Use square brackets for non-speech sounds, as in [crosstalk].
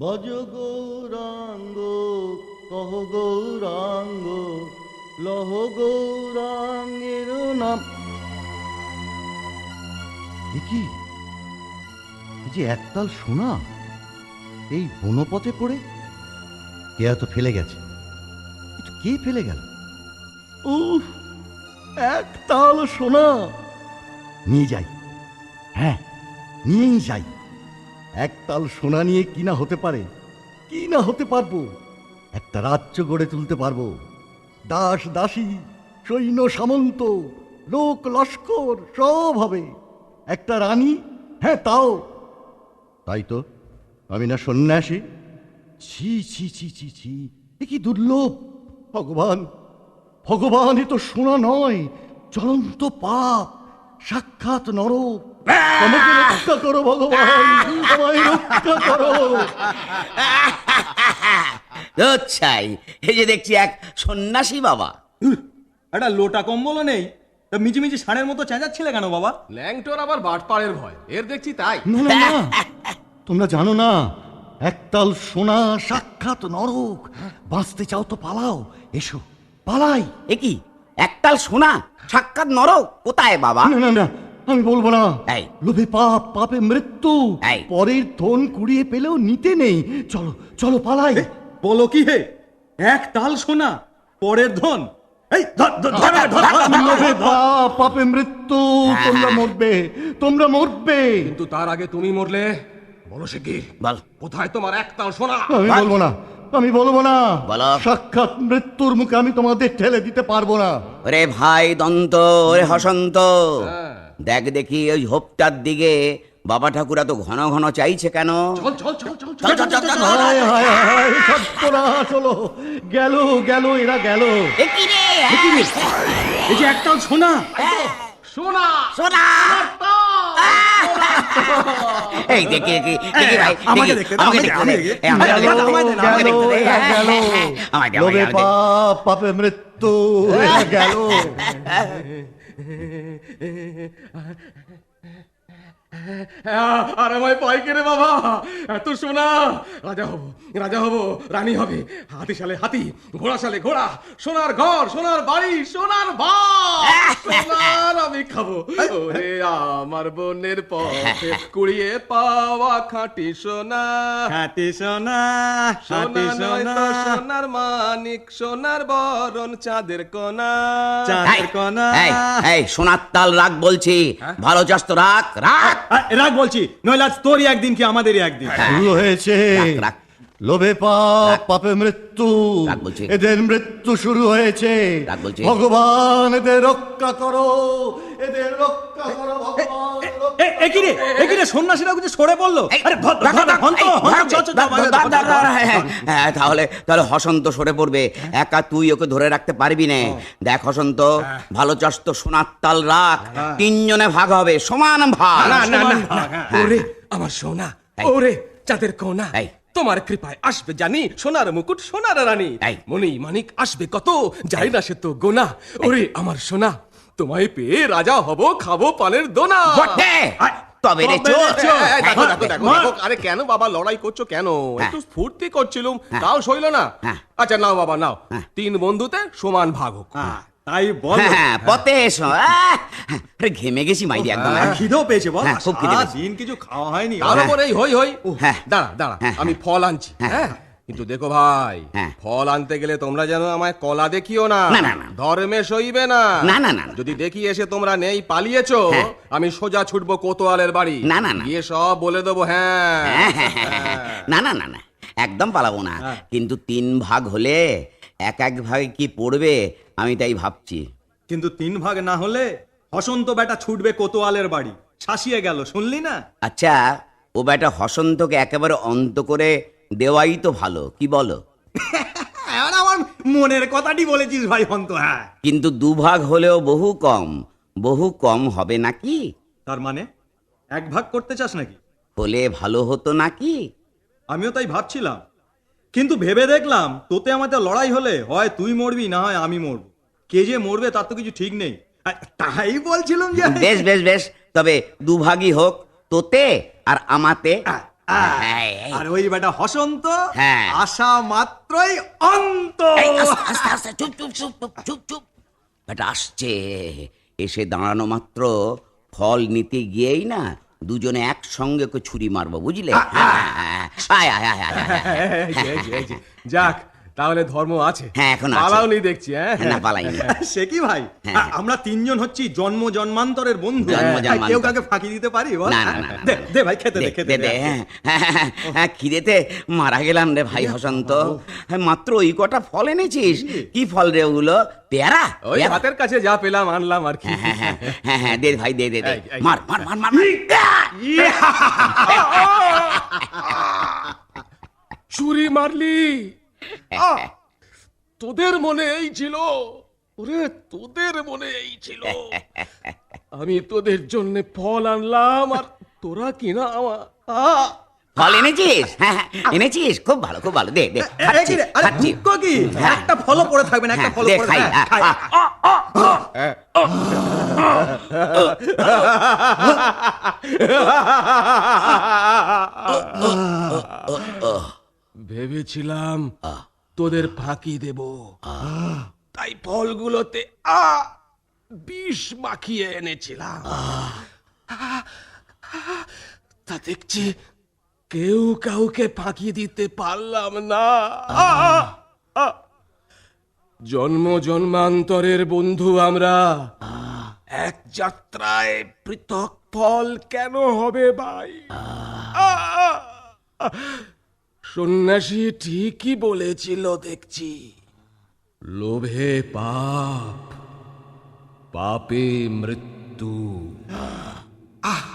ভজ গৌরাঙ্গ কহ গৌরাঙ্গ লহ গৌরাঙ্গের নাম। কি যে একতাল সোনা এই বনপথে পড়ে? কে এত ফেলে গেছে? কিন্তু কে ফেলে গেল? উফ একতাল সোনা। নিয়ে যাই। হ্যাঁ নিয়েই যাই। একতাল সোনা নিয়ে কি না হতে পারে? কি না হতে পারব? একটা রাজ্য গড়ে তুলতে পারব। দাস দাসী, সৈন্য সামন্ত, লোক লস্কর, সব হবে। একটা রানী? হ্যাঁ তাও। তাই তো। আমি না সন্ন্যাসী। ছি ছি ছি ছি ছি। এ কি দুর্লভ? ভগবান ভগবান, এ তো শোনা নয়। চলন্ত পাপ, সাক্ষাৎ নরক। আমাকে রক্ষা করো ভগবান। আমায় রক্ষা করো। চাই এই যে দেখছি এক সন্ন্যাসী বাবা। একটা লোটা কম্বলও নেই। তা মিচিমিচি ষাঁড়ের মতো চেঁচাচ্ছিলে কেন বাবা? ল্যাংটোর আবার বাটপাড়ের ভয়। এর দেখছি তাই। না না [laughs] তোমরা জানো না একতাল সোনা সাক্ষাৎ নরক। বাঁচতে চাও তো পালাও। এসো পালাই। এ কি? একটাল সোনা সাক্ষাৎ নরক? কোথায় বাবা? না না না। আমি বলব না। এই। লোভে পাপ পাপে মৃত্যু। এই। পরের ধন কুড়িয়ে পেলেও নিতে নেই। চলো চলো পালাই। বলো কি হে? এক তাল সোনা পরের ধন। এই। লোভে পাপ পাপে মৃত্যু। তোমরা মরবে তোমরা মরবে। কিন্তু তার আগে তুমি মরলে বলো সে কি? বল। কোথায় তোমার একতাল সোনা? আমি বলব না আমি বলব না। বলো। সাক্ষাৎ মৃত্যুর মুখে আমি তোমাদের ঠেলে দিতে পারব না। ওরে ভাই দন্ত ওরে হসন্ত। হ্যাঁ। দেখ দেখি ওই হোপটার দিকে বাবা ঠাকুরা তো ঘন ঘন চাইছে কেন। হায় হায় হায় গেল গেল এরা গেল এই যে সোনা সোনা সোনা এই দেখি ভাই আমাকে দেখতে আমাকে দেখতে আমাকে। দেখতে। পাপ মৃত্যু গেল আর আমায় পাই কে রে বাবা? এত সোনা। রাজা হব রাজা হব, রানী হবে। হাতি সালে হাতি ঘোড়া সালে ঘোড়া, সোনার ঘর, সোনার বাড়ি, সোনার ভাত সোনার খাব। ওরে আমার বোনের পথে কুড়িয়ে পাওয়া খাঁটি সোনা। খাটি সোনা খাটি সোনা নয় তো সোনার মানিক সোনার বরণ চাঁদের কোনা। চাঁদের কোনা। এই, এই সোনার তাল রাখ বলছি। ভালো চাস তো রাখ রাগ আ, রাখ বলছি। নইলে আজ তোরই একদিন কি আমাদেরই একদিন? হয়েছে। রাখ। লোভে পাপ পাপে মৃত্যু এদের মৃত্যু শুরু হয়েছে। ভগবান এদের রক্ষা করো এদের রক্ষা করো সন্ন্যাসীরা কিছু সরে পড়ল? আরে হ্যাঁ, হ্যাঁ, তাহলে তাহলে হসন্ত সরে পড়বে। একা তুই ওকে ধরে রাখতে পারবি না। দেখ হসন্ত ভালো চাস তো সোনার তাল রাখ। তিনজনে ভাগ হবে সমান ভাগ। না না না সমান ভাগ, না। হ্যাঁ। ওরে আমার সোনা। ওরে চাঁদের কোনা। এই। তোমার কৃপায় আসবে জানি সোনার মুকুট সোনার রানী। মনি মানিক আসবে কত? জানি না সে তো গোনা। ওরে আমার সোনা তোমায় পেয়ে রাজা হব খাব পানের দোনা। তবে রে আরে কেন বাবা লড়াই করছ কেন? হ্যাঁ। একটু স্ফূর্তি করছিলুম হ্যাঁ। তাও সইল না? হ্যাঁ। আচ্ছা নাও বাবা নাও। তিন বন্ধুতে সমান ভাগ হোক। তাই বল হ্যাঁ পথে এসো আরে ঘেমে গেছি মাইরি একদম খিদেও পেয়েছে বল হ্যাঁ, খুব খিদে পেয়েছে। দিন কিছু খাওয়া হয়নি হই হই হ্যাঁ। দাঁড়া দাঁড়া হ্যাঁ, আমি ফল আনছি হ্যাঁ। হ্যাঁ কিন্তু দেখো ভাই হ্যাঁ। ফল আনতে গেলে তোমরা যেন আমায় কলা দেখিও না না, না, না। ধর্মে সইবে না না, না, না। যদি দেখি এসে তোমরা নেই পালিয়েছো হ্যাঁ। আমি সোজা ছুটবো কোতোয়ালের বাড়ি না, না, না। গিয়ে সব বলে দেবো হ্যাঁ হ্যাঁ, হ্যাঁ, হ্যাঁ, হ্যাঁ। না না না না একদম পালাবো না কিন্তু তিন ভাগ হলে এক এক ভাগে কি পড়বে আমি তাই ভাবছি। কিন্তু তিন ভাগ না হলে হসন্ত বেটা ছুটবে কোতোয়ালের বাড়ি। শাসিয়ে গেল শুনলি না? আচ্ছা ও বেটা হসন্তকে একেবারে অন্ত করে দেওয়াই তো ভালো কি বলো? [laughs] আমার মনের কথাটি বলেছিস ভাই হন্ত হ্যাঁ। কিন্তু দুভাগ হলেও বহু কম বহু কম হবে নাকি? তার মানে এক ভাগ করতে চাস নাকি? হলে ভালো হতো নাকি? আমিও তাই ভাবছিলাম। কিন্তু ভেবে দেখলাম তোতে আমাদের লড়াই হলে হয় তুই মরবি না হয় আমি মরবো। কে যে মরবে তার তো কিছু ঠিক নেই। আর তাই বলছিলাম যে বেশ বেশ বেশ। তবে দুভাগই হোক তোতে আর আমাতে। হ্যাঁ, আর ওই বেটা হসন্ত হ্যাঁ। আসা মাত্রই অন্ত। আস্তে আস্তে চুপ চুপ চুপ চুপ চুপ চুপ। এটা আসছে এসে দাঁড়ানো মাত্র ফল নিতে গিয়েই না দুজনে একসঙ্গে ওকে ছুরি মারবো বুঝলে হ্যাঁ। যাক তাহলে ধর্ম আছে। হ্যাঁ, এখন আছে। পালাও নি দেখছি হ্যাঁ। না পালাইনি। সে কি ভাই? হ্যাঁ। আমরা তিনজন হচ্ছি জন্ম জন্মান্তরের বন্ধু। জন্ম হ্যাঁ, জন্মান্তর। কেউ কাকে ফাঁকি দিতে পারি? বল। না, না, না, না। দে, দে ভাই খেতে দে দে, খেতে দে, দে, হ্যাঁ, হ্যাঁ, হ্যাঁ, হ্যাঁ, খিদেতে মারা গেলাম রে ভাই বসন্ত। হ্যাঁ, মাত্র ওই কটা ফল এনেছিস? কি ফল রে ওগুলো? পেয়ারা? ওই পেয়ারা? হাতের কাছে যা পেলাম আনলাম আর কি। হ্যাঁ হ্যাঁ হ্যাঁ হ্যাঁ হ্যাঁ দে ভাই দে দে দে। এই, এই। মার মার মার মার মার। [laughs] ছুরি মারলি! [laughs] তোদের মনে এই ছিল। ওরে তোদের মনে এই ছিল। আমি তোদের জন্য ফল আনলাম আর তোরা কিনা আমার ফল এনেছিস? হ্যাঁ হ্যাঁ, এনেছিস? খুব ভালো খুব ভালো। দে খাচ্ছি কি খাচ্ছি। কি? হ্যাঁ। একটা ফলও পড়ে থাকবে না একটা ফল পড়ে খাই ভেবেছিলাম তোদের ফাঁকি দেব। তাই ফলগুলোতে আ বিষ মাখিয়ে এনেছিলাম। তা দেখছি কেউ কাউকে ফাঁকি দিতে পারলাম না। জন্ম জন্মান্তরের বন্ধু আমরা। এক যাত্রায় পৃথক ফল কেন হবে ভাই! সন্ন্যাসী ঠিকই বলেছিল দেখছি। লোভে পাপ পাপে মৃত্যু। আহ